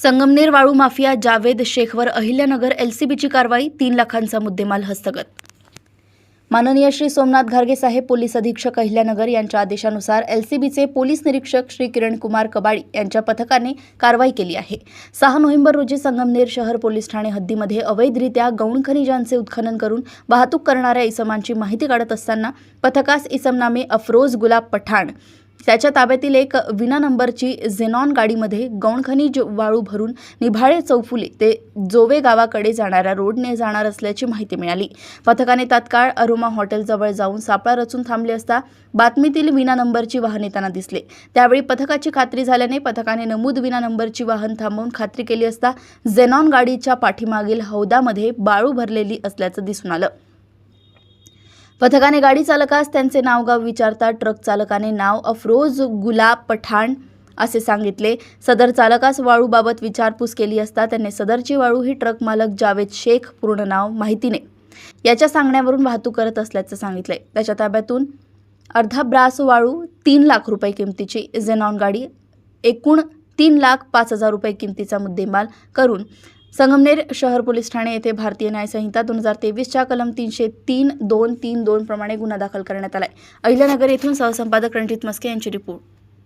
संगमनेर वाळू माफिया जावेद शेखवर अहिल्यानगर एलसीबीची कारवाई तीन लाखांचा मुद्देमाल हस्तगत. माननीय श्री सोमनाथ घारगे साहेब पोलीस अधीक्षक अहिल्यानगर यांच्या आदेशानुसार एलसीबीचे पोलीस निरीक्षक श्री किरण कुमार कबाडी यांच्या पथकाने कारवाई केली आहे. सहा नोव्हेंबर रोजी संगमनेर शहर पोलीस ठाणे हद्दीमध्ये अवैधरित्या गौण खनिजांचे उत्खनन करून वाहतूक करणाऱ्या इसमांची माहिती काढत असताना पथकास इसमनामे अफरोज गुलाब पठाण त्याच्या ताब्यातील एक विना नंबरची झेनॉन गाडीमध्ये गौणखनिज वाळू भरून निभाळे चौफुले ते जोवे गावाकडे जाणाऱ्या रोडने जाणार असल्याची माहिती मिळाली. पथकाने तात्काळ अरोमा हॉटेलजवळ जाऊन सापळा रचून थांबले असता बातमीतील विना नंबरची वाहन येताना दिसले. त्यावेळी पथकाची खात्री झाल्याने पथकाने नमूद विना नंबरची वाहन थांबवून खात्री केली असता झेनॉन गाडीच्या पाठीमागील हौदामध्ये बाळू भरलेली असल्याचं दिसून आलं. पथकाने गाडी चालकास त्यांचे नावगाव विचारता ट्रक चालकाने नाव अफरोज गुलाब पठाण असे सांगितले. सदर चालकास वाळूबाबत विचारपूस केली असता त्यांनी सदरची वाळू ही ट्रक मालक जावेद शेख पूर्ण नाव माहितीने याच्या सांगण्यावरून वाहतूक करत असल्याचं सांगितले त्याच्या ताब्यातून अर्धा ब्रास वाळू तीन लाख रुपये किमतीची झेनॉन गाडी एकूण तीन लाख पाच हजार रुपये किमतीचा मुद्देमाल करून संगमनेर शहर पोलीस ठाणे येथे भारतीय न्यायसंहिता दोन हजार तेवीसच्या कलम तीनशे तीन दोन तीन दोन प्रमाणे गुन्हा दाखल करण्यात आलाय. अहिल्यानगर येथून सहसंपादक रणजित मस्के यांची रिपोर्ट.